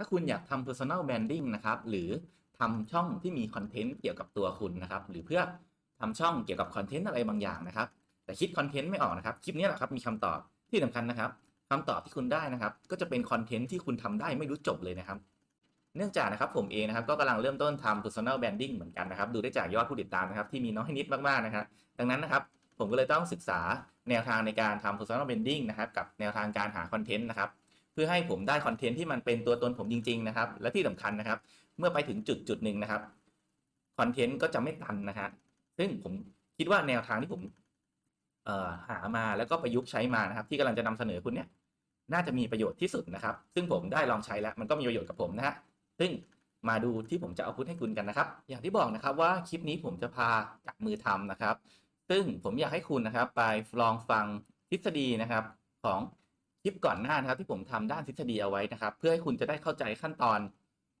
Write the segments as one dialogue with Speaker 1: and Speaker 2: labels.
Speaker 1: ถ้าคุณอยากทำ personal branding นะครับ หรือทำช่องที่มีคอนเทนต์เกี่ยวกับตัวคุณนะครับ หรือเพื่อทำช่องเกี่ยวกับคอนเทนต์อะไรบางอย่างนะครับ แต่คิดคอนเทนต์ไม่ออกนะครับ คลิปนี้แหละครับมีคำตอบที่สำคัญนะครับคำตอบที่คุณได้นะครับ ก็จะเป็นคอนเทนต์ที่คุณทำได้ไม่รู้จบเลยนะครับ เนื่องจากนะครับผมเองนะครับก็กำลังเริ่มต้นทำ personal branding เหมือนกันนะครับ ดูได้จากยอดผู้ติดตามนะครับที่มีน้อยนิดมากๆนะครับ ดังนั้นนะครับผมก็เลยต้องศึกษาแนวทางในการทำ personal branding นะครับ กับแนวทางการหาคอนเทนต์นะครับ เพื่อให้ผมได้คอนเทนต์ที่มันเป็นตัวตนผมจริง ๆ นะครับ และที่สำคัญนะครับ เมื่อไปถึงจุดจุดหนึ่งนะครับคอนเทนต์ก็จะไม่ตันนะฮะซึ่งผมคิดว่าแนวทางที่ผมเอ่อหามาแล้วก็ประยุกต์ใช้มานะครับ ที่กำลังจะนำเสนอคุณเนี่ยน่าจะมีประโยชน์ที่สุดนะครับ ซึ่งผมได้ลองใช้แล้วมันก็มีประโยชน์กับผมนะฮะซึ่งมาดูที่ผมจะเอาพุทให้คุณกันนะครับ อย่างที่บอกนะครับว่าคลิปนี้ผมจะพาจับมือทำนะครับ ซึ่งผมอยากให้คุณนะครับ ไปลองฟังทฤษฎีนะครับของ คลิปก่อนหน้านะครับที่ผมทำด้านทฤษฎีเอาไว้นะครับ เพื่อให้คุณจะได้เข้าใจขั้นตอน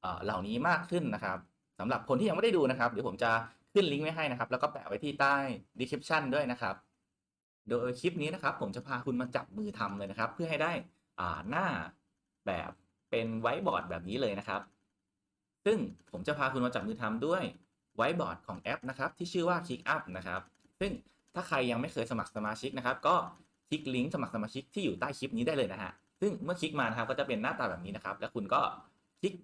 Speaker 1: เอเหล่านี้มากขึ้นนะครับสำหรับคนที่ยังไม่ได้ดูนะครับ เดี๋ยวผมจะขึ้นลิงก์ไว้ให้นะครับ แล้วก็แปะไว้ที่ใต้ description ด้วยนะครับ โดยคลิปนี้นะครับ ผมจะพาคุณมาจับมือทำเลยนะครับ เพื่อให้ได้อ่าหน้าแบบเป็นไวท์บอร์ดแบบนี้เลยนะครับ ซึ่งผมจะพาคุณมาจับมือทำด้วยไวท์บอร์ดของแอปนะครับ ที่ชื่อว่า ClickUp นะครับ ซึ่งถ้าใครยังไม่เคยสมัครสมาชิกนะครับ ก็ คลิกลิงก์สมัครสมาชิกที่อยู่ใต้คลิปนี้ได้เลยนะฮะ ซึ่งเมื่อคลิกมานะครับก็จะเป็นหน้าตาแบบนี้นะครับ แล้วคุณก็คลิก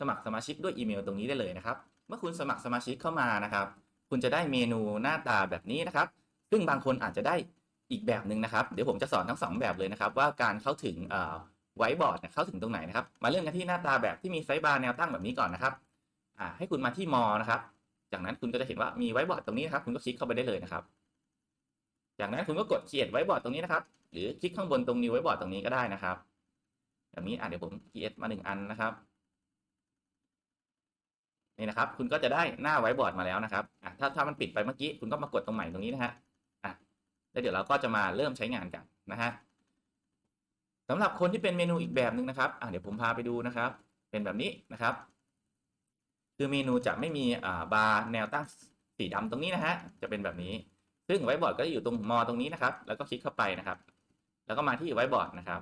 Speaker 1: สมัครสมาชิกด้วยอีเมลตรงนี้ได้เลยนะครับ เมื่อคุณสมัครสมาชิกเข้ามานะครับ คุณจะได้เมนูหน้าตาแบบนี้นะครับ ซึ่งบางคนอาจจะได้อีกแบบหนึ่งนะครับ เดี๋ยวผมจะสอนทั้งสองแบบเลยนะครับ ว่าการเข้าถึงไวบอร์ดเข้าถึงตรงไหนนะครับ มาเริ่มกันที่หน้าตาแบบที่มีไซส์บาร์แนวตั้งแบบนี้ก่อนนะครับให้คุณมาที่มอนะครับ จากนั้นคุณก็จะเห็นว่ามีไวบอร์ดตรงนี้นะครับ คุณก็คลิกเข้าไปได้เลยนะครับ จากนั้นคุณก็กดเขียนไวท์บอร์ดตรงนี้นะครับ หรือคลิกข้างบนตรงนิวไวท์บอร์ดตรงนี้ก็ได้นะครับ แบบนี้อะเดี๋ยวผมเขียนมาหนึ่งอันนะครับนี่นะครับ คุณก็จะได้หน้าไวท์บอร์ดมาแล้วนะครับอะถ้าถ้ามันปิดไปเมื่อกี้ คุณก็มากดตรงใหม่ตรงนี้นะฮะอะแล้วเดี๋ยวเราก็จะมาเริ่มใช้งานกันนะฮะสำหรับคนที่เป็นเมนูอีกแบบหนึ่งนะครับอะเดี๋ยวผมพาไปดูนะครับ เป็นแบบนี้นะครับ คือเมนูจะไม่มีอ่าบาร์แนวตั้งสีดำตรงนี้นะฮะ จะเป็นแบบนี้ ซึ่งไวบอร์ดก็จะอยู่ตรงมอตรงนี้นะครับ แล้วก็คลิกเข้าไปนะครับ แล้วก็มาที่ไวบอร์ดนะครับ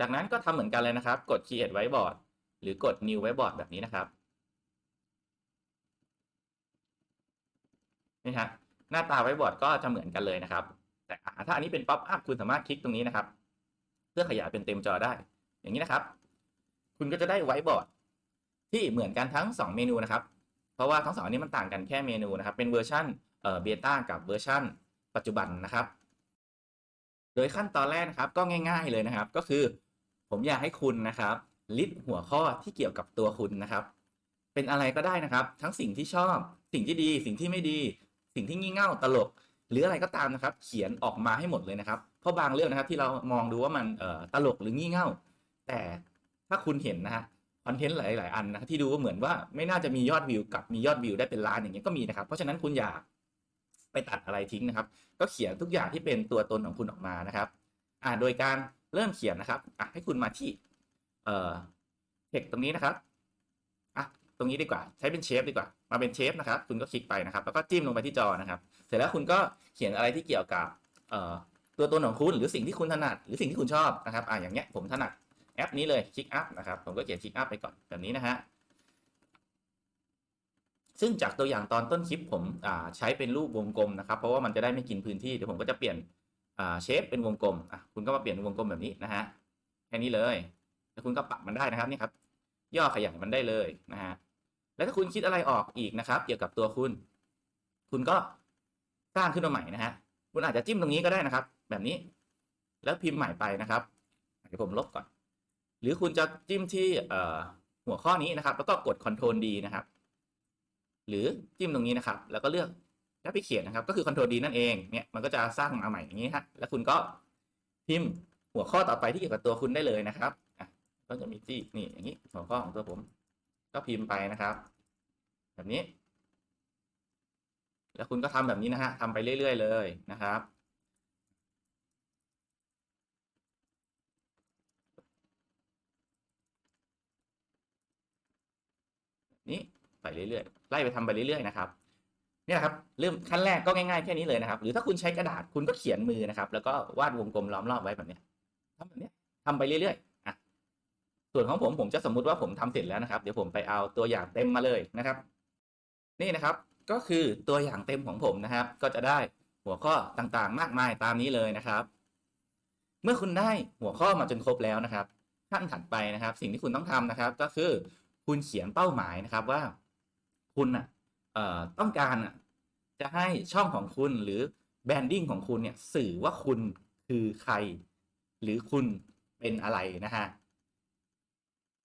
Speaker 1: จากนั้นก็ทำเหมือนกันเลยนะครับ กด create whiteboard หรือกด new whiteboard แบบนี้นะครับนี่ฮะหน้าตาไวบอร์ดก็จะเหมือนกันเลยนะครับ แต่ถ้าอันนี้เป็นป๊อปอัพคุณสามารถคลิกตรงนี้นะครับ เพื่อขยายเป็นเต็มจอได้ อย่างนี้นะครับ คุณก็จะได้ไวบอร์ดที่เหมือนกันทั้ง 2 เมนูนะครับ เพราะว่าทั้งสองอันนี้มันต่างกันแค่เมนูนะครับ เป็นเวอร์ชันเอ่อ เบต้ากับเวอร์ชันปัจจุบันนะครับ โดยขั้นตอนแรกนะครับก็ง่าย ๆเลยนะครับ ก็คือผมอยากให้คุณนะครับ ลิสต์หัวข้อที่เกี่ยวกับตัวคุณนะครับ เป็นอะไรก็ได้นะครับ ทั้งสิ่งที่ชอบ สิ่งที่ดี สิ่งที่ไม่ดี สิ่งที่งี่เง่าตลก หรืออะไรก็ตามนะครับ เขียนออกมาให้หมดเลยนะครับ เพราะบางเรื่องนะครับที่เรามองดูว่ามันตลกหรืองี่เง่า แต่ถ้าคุณเห็นนะฮะคอนเทนต์หลาย ๆ อันนะที่ดูว่าเหมือนว่าไม่น่าจะมียอดวิวกับมียอดวิวได้เป็นล้านอย่างเงี้ยก็มีนะครับ เพราะฉะนั้นคุณอย่า ไปตัดอะไรทิ้งนะครับ ก็เขียนทุกอย่างที่เป็นตัวตนของคุณออกมานะครับ อ่าโดยการเริ่มเขียนนะครับอะให้คุณมาที่เอ่อเทคตรงนี้นะครับอะตรงนี้ดีกว่า ใช้เป็นเชฟดีกว่า มาเป็นเชฟนะครับ คุณก็คลิกไปนะครับ แล้วก็จิ้มลงไปที่จอนะครับ เสร็จแล้วคุณก็เขียนอะไรที่เกี่ยวกับเอ่อตัวตนของคุณหรือสิ่งที่คุณถนัด หรือสิ่งที่คุณชอบนะครับอะอย่างเงี้ยผมถนัดแอปนี้เลยคลิกอัพนะครับ ผมก็เขียนคลิกอัพไปก่อนแบบนี้นะฮะ ซึ่งจากตัวอย่างตอนต้นคลิปผมใช้เป็นรูปวงกลมนะครับ เพราะว่ามันจะได้ไม่กินพื้นที่เดี๋ยวผมก็จะเปลี่ยนเชฟเป็นวงกลมอะคุณก็มาเปลี่ยนวงกลมแบบนี้นะฮะแค่นี้เลยแล้วคุณก็ปรับมันได้นะครับนี่ครับย่อขยายมันได้เลยนะฮะแล้วถ้าคุณคิดอะไรออกอีกนะครับ เกี่ยวกับตัวคุณ คุณก็สร้างขึ้นมาใหม่นะฮะคุณอาจจะจิ้มตรงนี้ก็ได้นะครับ แบบนี้ แล้วพิมพ์ใหม่ไปนะครับเดี๋ยวผมลบก่อน หรือคุณจะจิ้มที่หัวข้อนี้นะครับ แล้วก็กด Ctrl D นะครับ หรือจิ้มตรงนี้นะครับ แล้วก็เลือกแล้วไปเขียนนะครับ ก็คือ Ctrl D นั่นเองเนี่ยมันก็จะสร้างมาใหม่อย่างนี้ฮะแล้วคุณก็พิมพ์หัวข้อต่อไปที่เกี่ยวกับตัวคุณได้เลยนะครับก็จะมีที่นี่อย่างนี้หัวข้อของตัวผม ก็พิมพ์ไปนะครับ แบบนี้ แล้วคุณก็ทำแบบนี้นะฮะทำไปเรื่อย ๆ เลยนะครับนี้ไปเรื่อยๆ ไล่ไปทำไปเรื่อยๆนะครับเนี่ยนะครับเริ่มขั้นแรกก็ง่ายๆแค่นี้เลยนะครับ หรือถ้าคุณใช้กระดาษคุณก็เขียนมือนะครับ แล้วก็วาดวงกลมล้อมรอบไว้แบบนี้ทำแบบนี้ทำไปเรื่อยๆอะส่วนของผมผมจะสมมุติว่าผมทำเสร็จแล้วนะครับ เดี๋ยวผมไปเอาตัวอย่างเต็มมาเลยนะครับ นี่นะครับก็คือตัวอย่างเต็มของผมนะครับ ก็จะได้หัวข้อต่างๆ มากมายตามนี้เลยนะครับ เมื่อคุณได้หัวข้อมาจนครบแล้วนะครับขั้นถัดไปนะครับ สิ่งที่คุณต้องทำนะครับ ก็คือคุณเขียนเป้าหมายนะครับว่า คุณอะต้องการอะจะให้ช่องของคุณหรือแบรนดิ้งของคุณเนี่ยสื่อว่าคุณคือใคร หรือคุณเป็นอะไรนะฮะ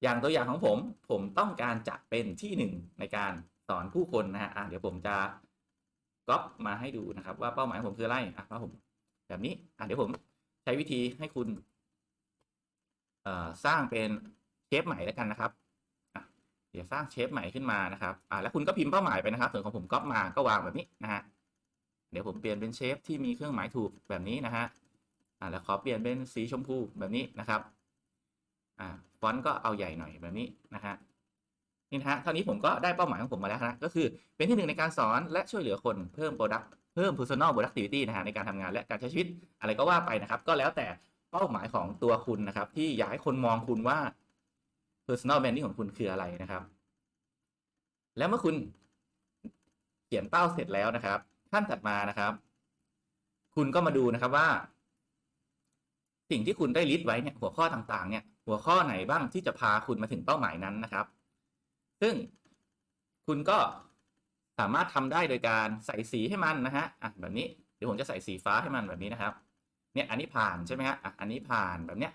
Speaker 1: อย่างตัวอย่างของผมผมต้องการจะเป็นที่หนึ่งในการสอนผู้คนนะฮะะเดี๋ยวผมจะก๊อปมาให้ดูนะครับ ว่าเป้าหมายของผมคืออะไรอะว่าผม แบบนี้อะเดี๋ยวผมใช้วิธีให้คุณสร้างเป็นเชฟใหม่แล้วกันนะครับ ดี๋ยวสร้างเชฟใหม่ขึ้นมานะครับ อะแล้วคุณก็พิมพ์เป้าหมายไปนะครับ ส่วนของผมก๊อปมาก็วางแบบนี้นะฮะ เดี๋ยวผมเปลี่ยนเป็นเชฟที่มีเครื่องหมายถูกแบบนี้นะฮะ อะแล้วขอเปลี่ยนเป็นสีชมพูแบบนี้นะครับ อ่า ฟอนต์ก็เอาใหญ่หน่อยแบบนี้นะฮะ นี่นะฮะ เท่านี้ผมก็ได้เป้าหมายของผมมาแล้วนะ ก็คือเป็นที่หนึ่งในการสอนและช่วยเหลือคนเพิ่ม product เพิ่ม personal productivity นะฮะในการทำงานและการใช้ชีวิตอะไรก็ว่าไปนะครับ ก็แล้วแต่เป้าหมายของตัวคุณนะครับ ที่อยากให้คนมองคุณว่า personal branding ของคุณคืออะไรนะครับ แล้วเมื่อคุณเขียนเป้าเสร็จแล้วนะครับ ขั้นถัดมานะครับ คุณก็มาดูนะครับว่า สิ่งที่คุณได้ลิสต์ไว้เนี่ยหัวข้อต่างๆ เนี่ย หัวข้อไหนบ้างที่จะพาคุณมาถึงเป้าหมายนั้นนะครับ ซึ่งคุณก็สามารถทำได้โดยการใส่สีให้มันนะฮะอะแบบนี้เดี๋ยวผมจะใส่สีฟ้าให้มันแบบนี้นะครับ เนี่ยอันนี้ผ่านใช่ไหมฮะอะอันนี้ผ่านแบบเนี้ย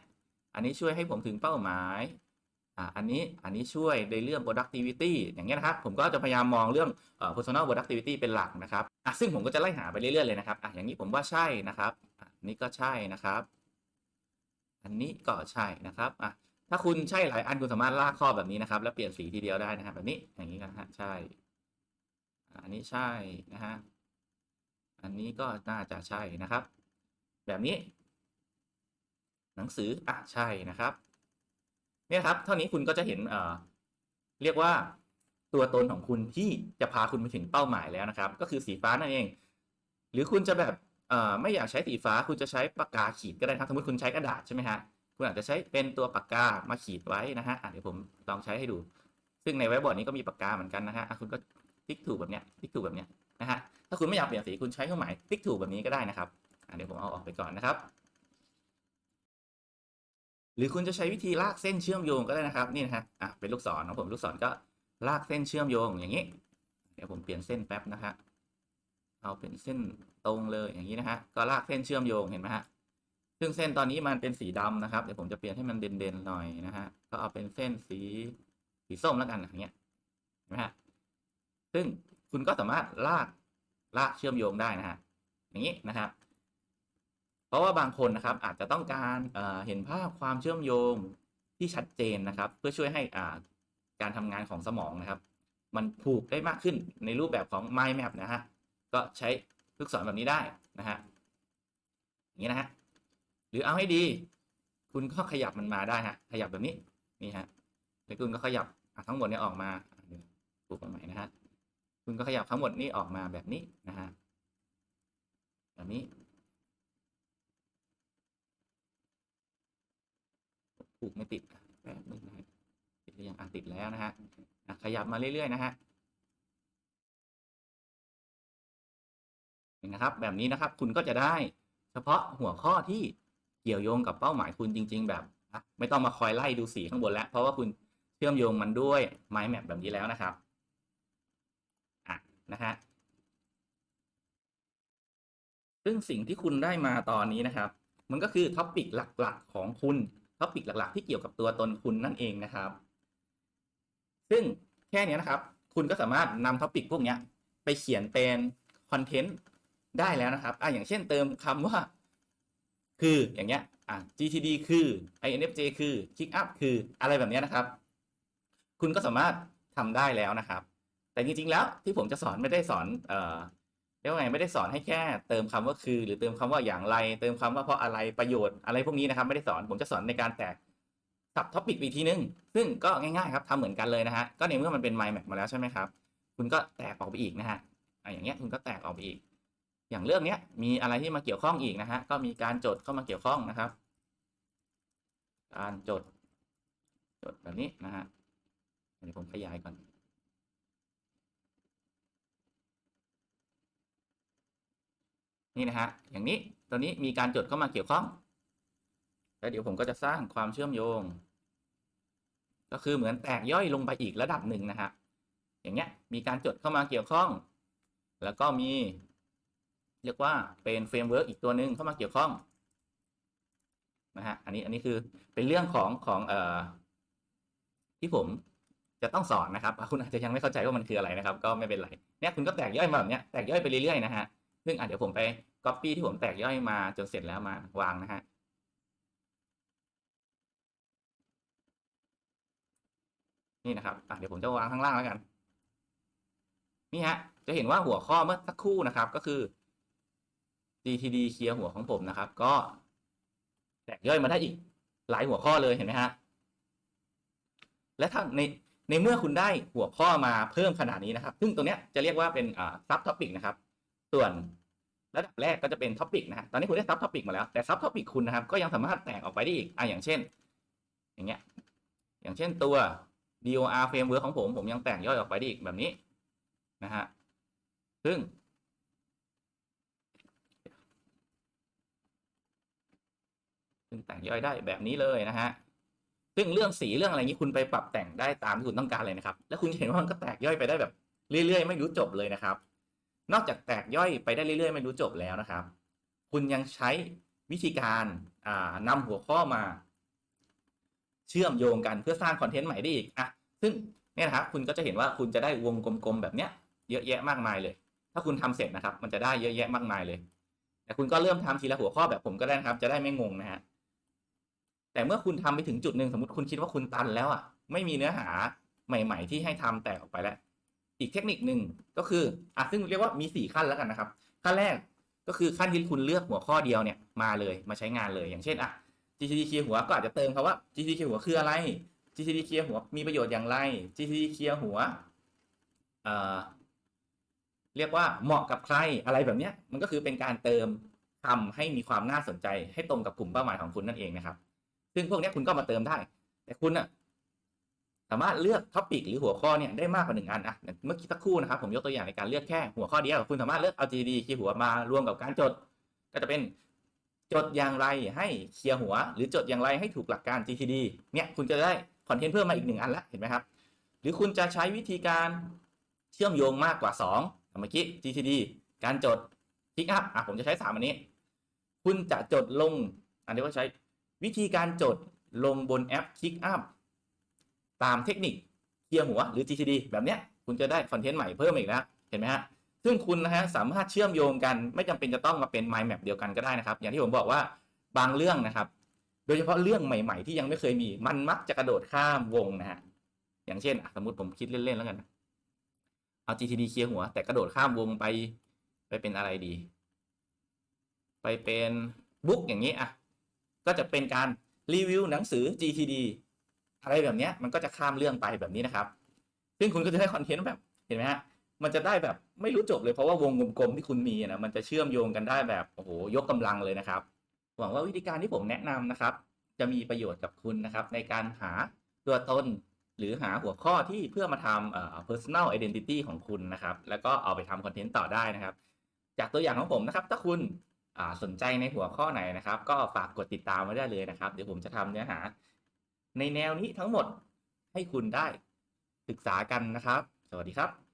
Speaker 1: อันนี้ช่วยให้ผมถึงเป้าหมาย อันนี้อันนี้ช่วยในเรื่อง productivity อย่างเงี้ยนะครับ ผมก็จะพยายามมองเรื่องอ personal productivity เป็นหลักนะครับอะซึ่งผมก็จะไล่หาไปเรื่อยๆเลยนะครับอะอย่างนี้ผมว่าใช่นะครับอันนี้ก็ใช่นะครับ อันนี้ก็ใช่นะครับอะถ้าคุณใช่หลายอันคุณสามารถลากข้อแบบนี้นะครับ แล้วเปลี่ยนสีทีเดียวได้นะครับ แบบนี้อย่างนี้นะฮะใช่ อันนี้ใช่นะฮะอันนี้ก็น่าจะใช่นะครับ แบบนี้ หนังสืออะใช่นะครับ เนี่ยครับ เท่านี้คุณก็จะเห็นเอ่อเรียกว่าตัวตนของคุณที่จะพาคุณไปถึงเป้าหมายแล้วนะครับ ก็คือสีฟ้านั่นเอง หรือคุณจะแบบเอ่อไม่อยากใช้สีฟ้าคุณจะใช้ปากกาขีดก็ได้ครับสมมติคุณใช้กระดาษใช่ไหมฮะคุณอาจจะใช้เป็นตัวปากกามาขีดไว้นะฮะะเดี๋ยวผมลองใช้ให้ดู ซึ่งในไวท์บอร์ดนี้ก็มีปากกาเหมือนกันนะฮะะคุณก็ติ๊กถูกแบบเนี้ยติ๊กถูกแบบเนี้ยนะฮะถ้าคุณไม่อยากเปลี่ยนสีคุณใช้เครื่องหมายติ๊กถูกแบบนี้ก็ได้นะครับเดี๋ยวผมเอาออกไปก่อนนะครับ หรือคุณจะใช้วิธีลากเส้นเชื่อมโยงก็ได้นะครับนี่นะฮะอะเป็นลูกศรของผมลูกศรก็ลากเส้นเชื่อมโยงอย่างนี้ เดี๋ยวผมเปลี่ยนเส้นแป๊บนะฮะเอาเป็นเส้นตรงเลยอย่างนี้นะฮะก็ลากเส้นเชื่อมโยงเห็นไหมฮะซึ่งเส้นตอนนี้มันเป็นสีดำนะครับเดี๋ยวผมจะเปลี่ยนให้มันเด่นๆหน่อยนะฮะก็เอาเป็นเส้นสีสีส้มแล้วกันอย่างเงี้ยเห็นไหมฮะซึ่งคุณก็สามารถลากลากเชื่อมโยงได้นะฮะอย่างนี้นะครับ เพราะว่าบางคนนะครับอาจจะต้องการเอ่อเห็นภาพความเชื่อมโยงที่ชัดเจนนะครับ เพื่อช่วยให้อ่าการทำงานของสมองนะครับ มันผูกได้มากขึ้นในรูปแบบของ mind map นะฮะก็ใช้ลูกศรแบบนี้ได้นะฮะอย่างนี้นะฮะหรือเอาให้ดี คุณก็ขยับมันมาได้ฮะขยับแบบนี้นี่ฮะแล้วคุณก็ขยับทั้งหมดเนี่ยออกมาปลูกใหม่นะฮะคุณก็ขยับทั้งหมดนี้ออกมาแบบนี้นะฮะแบบนี้ ผูกไม่ติดแป๊บนึงนะฮะติดหรือยังอะติดแล้วนะฮะขยับมาเรื่อยๆนะฮะนะครับ แบบนี้นะครับคุณก็จะได้เฉพาะหัวข้อที่เกี่ยวโยงกับเป้าหมายคุณจริง ๆ แบบไม่ต้องมาคอยไล่ดูสีข้างบนแล้ว เพราะว่าคุณเชื่อมโยงมันด้วย mind map แบบนี้แล้วนะครับอะนะฮะซึ่งสิ่งที่คุณได้มาตอนนี้นะครับ มันก็คือท็อปิกหลักๆของคุณ ท็อปิกหลักๆ ที่เกี่ยวกับตัวตนคุณนั่นเองนะครับ ซึ่งแค่นี้นะครับ คุณก็สามารถนำท็อปิกพวกนี้ไปเขียนเป็นคอนเทนต์ได้แล้วนะครับอะอย่างเช่นเติมคำว่า คืออย่างเงี้ยอะ GTD คือ INFJ คือ Kick Up คืออะไรแบบนี้นะครับ คุณก็สามารถทำได้แล้วนะครับ แต่จริงๆแล้วที่ผมจะสอนไม่ได้สอนเอ่อ เรียกว่าไงไม่ได้สอนให้แค่เติมคำว่าคือ หรือเติมคำว่าอย่างไร เติมคำว่าเพราะอะไรประโยชน์อะไรพวกนี้นะครับไม่ได้สอนผมจะสอนในการแตกสับท็อปิกอีกทีนึง ซึ่งก็ง่ายๆครับทำเหมือนกันเลยนะฮะก็ในเมื่อมันเป็น mind map มาแล้วใช่ไหมครับ คุณก็แตกออกไปอีกนะฮะอะอย่างเงี้ยคุณก็แตกออกไปอีก อย่างเรื่องเนี้ยมีอะไรที่มาเกี่ยวข้องอีกนะฮะก็มีการจดเข้ามาเกี่ยวข้องนะครับ การจดจดแบบนี้นะฮะเดี๋ยวผมขยายก่อน นี่นะฮะอย่างนี้ตัวนี้มีการจดเข้ามาเกี่ยวข้อง แล้วเดี๋ยวผมก็จะสร้างความเชื่อมโยง ก็คือเหมือนแตกย่อยลงไปอีกระดับหนึ่งนะฮะอย่างเงี้ยมีการจดเข้ามาเกี่ยวข้อง แล้วก็มี เรียกว่าเป็นเฟรมเวิร์กอีกตัวหนึ่งเข้ามาเกี่ยวข้องนะฮะอันนี้อันนี้คือเป็นเรื่องของของเอ่อที่ผมจะต้องสอนนะครับ คุณอาจจะยังไม่เข้าใจว่ามันคืออะไรนะครับ ก็ไม่เป็นไรเนี่ยคุณก็แตกย่อยมาแบบเนี้ยแตกย่อยไปเรื่อยๆนะฮะ ซึ่งอะเดี๋ยวผมไปก๊อปปี้ที่ผมแตกย่อยมาจนเสร็จแล้วมาวางนะฮะนี่นะครับอะเดี๋ยวผมจะวางข้างล่างแล้วกัน นี่ฮะ จะเห็นว่าหัวข้อเมื่อสักครู่นะครับ ก็คือ GTD เคลียร์หัวของผมนะครับ ก็ แตกย่อยมาได้อีกหลายหัวข้อเลยเห็นไหมฮะ และถ้าในในเมื่อคุณได้หัวข้อมาเพิ่มขนาดนี้นะครับ ซึ่งตัวเนี้ยจะเรียกว่าเป็นอ่าซับท็อปิกนะครับ ส่วนระดับแรกก็จะเป็นท็อปิกนะฮะตอนนี้คุณได้ซับท็อปิกมาแล้ว แต่ซับท็อปิกคุณนะครับ ก็ยังสามารถแตกออกไปได้อีกอะอย่างเช่น อย่างเงี้ย อย่างเช่นตัว DOR framework ของผม ผมยังแตกย่อยออกไปได้อีกแบบนี้นะฮะ ซึ่ง ซึ่งแต่งย่อยได้แบบนี้เลยนะฮะ ซึ่งเรื่องสีเรื่องอะไรนี้คุณไปปรับแต่งได้ตามที่คุณต้องการเลยนะครับ แล้วคุณจะเห็นว่ามันก็แตกย่อยไปได้แบบเรื่อยๆ ไม่รู้จบเลยนะครับ นอกจากแตกย่อยไปได้เรื่อยๆ ไม่รู้จบแล้วนะครับ คุณยังใช้วิธีการนำหัวข้อมาเชื่อมโยงกันเพื่อสร้างคอนเทนต์ใหม่ได้อีกอะซึ่งเนี่ยนะครับคุณก็จะเห็นว่าคุณจะได้วงกลมๆแบบเนี้ยเยอะแยะมากมายเลย ถ้าคุณทำเสร็จนะครับ มันจะได้เยอะแยะมากมายเลย แต่คุณก็เริ่มทำทีละหัวข้อแบบผมก็ได้นะครับ จะได้ไม่งงนะฮะแต่เมื่อคุณทำไปถึงจุดหนึ่งสมมติคุณคิดว่าคุณตันแล้วอะไม่มีเนื้อหาใหม่ ๆ ที่ให้ทำแตกออกไปแล้ว อีกเทคนิคหนึ่งก็คืออะซึ่งเรียกว่ามีสี่ขั้นแล้วกันนะครับ ขั้นแรกก็คือขั้นที่คุณเลือกหัวข้อเดียวเนี่ยมาเลยมาใช้งานเลยอย่างเช่นอะ GTD เคลียร์หัวก็อาจจะเติมคำว่า GTD เคลียร์หัวคืออะไร GTD เคลียร์หัวมีประโยชน์อย่างไร GTD เคลียร์หัวเอ่อเรียกว่าเหมาะกับใครอะไรแบบเนี้ยมันก็คือเป็นการเติมทำให้มีความน่าสนใจให้ตรงกับกลุ่มเป้าหมายของคุณนั่นเองนะครับ ซึ่งพวกนี้คุณก็มาเติมได้ แต่คุณอะ สามารถเลือกท็อปิกหรือหัวข้อเนี่ยได้มากกว่าหนึ่งอันอะเมื่อกี้สักครู่นะครับผมยกตัวอย่างในการเลือกแค่หัวข้อเดียวคุณสามารถเลือกเอา GTD คีย์หัวมารวมกับการจด ก็จะเป็นจดอย่างไรให้เคลียร์หัว หรือจดอย่างไรให้ถูกหลักการ GTD เนี่ยคุณจะได้คอนเทนต์เพิ่มมาอีกหนึ่งอันละเห็นไหมครับ หรือคุณจะใช้วิธีการเชื่อมโยงมากกว่า2เมื่อกี้ GTD การจด Pick up อะผมจะใช้ 3 อันนี้ คุณจะจดลง อันนี้ว่าใช้วิธีการจดลงบนแอป Pick up ตามเทคนิคเคลียร์หัวหรือ GTD แบบเนี้ยคุณจะได้คอนเทนต์ใหม่เพิ่มอีกแล้วเห็นไหมฮะซึ่งคุณนะฮะสามารถเชื่อมโยงกันไม่จำเป็นจะต้องมาเป็น mind map เดียวกันก็ได้นะครับ อย่างที่ผมบอกว่าบางเรื่องนะครับ โดยเฉพาะเรื่องใหม่ ๆ ที่ยังไม่เคยมีมันมักจะกระโดดข้ามวงนะฮะอย่างเช่นสมมติผมคิดเล่นๆแล้วกันเอา GTD เคลียร์หัว แต่กระโดดข้ามวงไป ไปเป็นอะไรดี ไปเป็นบุ๊กอย่างนี้อะก็จะเป็นการรีวิวหนังสือ GTD อะไรแบบเนี้ยมันก็จะข้ามเรื่องไปแบบนี้นะครับ ซึ่งคุณก็จะได้คอนเทนต์แบบเห็นไหมฮะมันจะได้แบบไม่รู้จบเลยเพราะว่าวงกลมๆที่คุณมีนะมันจะเชื่อมโยงกันได้แบบโอ้โหยกกำลังเลยนะครับ หวังว่าวิธีการที่ผมแนะนำนะครับ จะมีประโยชน์กับคุณนะครับ ในการหาตัวตนหรือหาหัวข้อที่เพื่อมาทำเอ่อ personal identity ของคุณนะครับ แล้วก็เอาไปทำคอนเทนต์ต่อได้นะครับ จากตัวอย่างของผมนะครับ ถ้าคุณสนใจในหัวข้อไหนนะครับ ก็ฝากกดติดตามไว้ได้เลยนะครับ เดี๋ยวผมจะทำเนื้อหา ในแนวนี้ทั้งหมดให้คุณได้ศึกษากันนะครับ สวัสดีครับ